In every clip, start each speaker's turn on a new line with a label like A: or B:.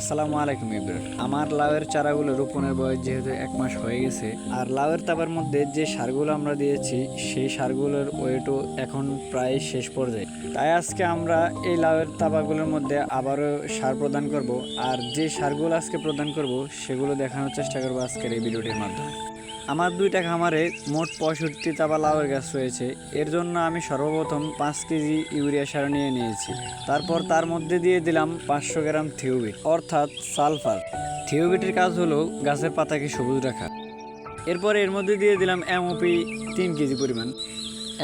A: আসসালামু আলাইকুম, ইব্রাহিম। আমার লাউয়ের চারাগুলো রোপণের বয়স যেহেতু এক মাস হয়ে গেছে, আর লাউয়ের তাবার মধ্যে যে সারগুলো আমরা দিয়েছি, সেই সারগুলোর ওয়েটও এখন প্রায় শেষ পর্যায়ে। তাই আজকে আমরা এই লাউয়ের তাবাগুলোর মধ্যে আবারও সার প্রদান করব, আর যে সারগুলো আজকে প্রদান করব, সেগুলো দেখানোর চেষ্টা করব আজকের এই ভিডিওটির মাধ্যমে। আমার দুইটা খামারে মোট পঁয়ষট্টি তাবা লাউয়ের গাছ রয়েছে। এর জন্য আমি সর্বপ্রথম পাঁচ কেজি ইউরিয়া সার নিয়ে নিয়েছি। তারপর তার মধ্যে দিয়ে দিলাম পাঁচশো গ্রাম থিওবিট, অর্থাৎ সালফার। থিওবিটের কাজ হলো গাছের পাতাকে সবুজ রাখা। এরপর এর মধ্যে দিয়ে দিলাম এমওপি তিন কেজি পরিমাণ।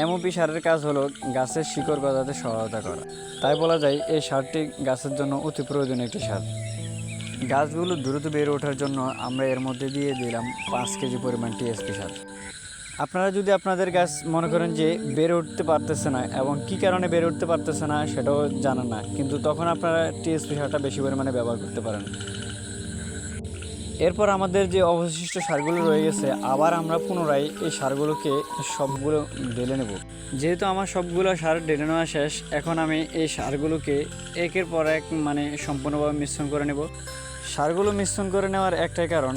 A: এমওপি সারের কাজ হলো গাছের শিকড় গজাতে সহায়তা করা। তাই বলা যায় এই সারটি গাছের জন্য অতি প্রয়োজনীয় একটি সার। গাছগুলো দ্রুত বেড়ে ওঠার জন্য আমরা এর মধ্যে দিয়ে দিলাম পাঁচ কেজি পরিমাণ টিএসপি সার। আপনারা যদি আপনাদের গাছ মনে করেন যে বেড়ে উঠতে পারতেছে না এবং কি কারণে বেড়ে উঠতে পারতেছে না সেটাও জানেন না, কিন্তু তখন আপনারা টিএসপি সারটা বেশি পরিমাণে ব্যবহার করতে পারেন। এরপর আমাদের যে অবশিষ্ট সারগুলো রয়ে গেছে, আবার আমরা পুনরায় এই সারগুলোকে সবগুলো ঢেলে নেব। যেহেতু আমার সবগুলো সার ঢেলে নেওয়া শেষ, এখন আমি এই সারগুলোকে একের পর এক মানে সম্পূর্ণভাবে মিশ্রণ করে নেব। সারগুলো মিশ্রণ করে নেওয়ার একটাই কারণ,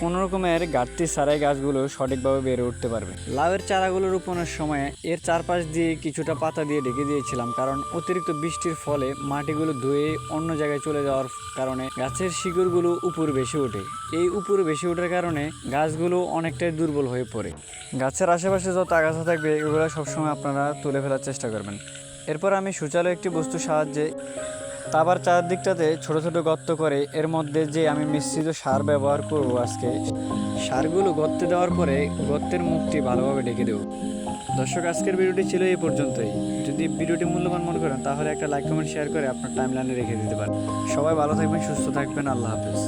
A: কোনো রকমের ঘাটতি ছাড়াই গাছগুলো সঠিকভাবে বেড়ে উঠতে পারবে। লাউয়ের চারাগুলো রোপণের সময় এর চারপাশ দিয়ে কিছুটা পাতা দিয়ে ঢেকে দিয়েছিলাম কারণ অতিরিক্ত বৃষ্টির ফলে মাটিগুলো ধুয়ে অন্য জায়গায় চলে যাওয়ার কারণে গাছের শিকড়গুলো উপর বেশি ওঠে। এই উপরে বেশি ওঠার কারণে গাছগুলো অনেকটাই দুর্বল হয়ে পড়ে। গাছের আশেপাশে যত আগাছা থাকবে, এগুলো সবসময় আপনারা তুলে ফেলার চেষ্টা করবেন। এরপর আমি সুচালো একটি বস্তুর সাহায্যে তারপর চারদিকটাতে ছোট ছোট গর্ত করে এর মধ্যে যে আমি মিশ্রিত সার ব্যবহার করব আজকে, সারগুলো গর্তে দেওয়ার পরে গর্তের মুখটি ভালোভাবে ঢেকে দেবো। দর্শক, আজকের ভিডিওটি ছিল এই পর্যন্তই। যদি ভিডিওটি মূল্যবান মনে করেন, তাহলে একটা লাইক, কমেন্ট, শেয়ার করে আপনার টাইমলাইনে রেখে দিতে পারেন। সবাই ভালো থাকবেন, সুস্থ থাকবেন, আল্লাহ হাফেজ।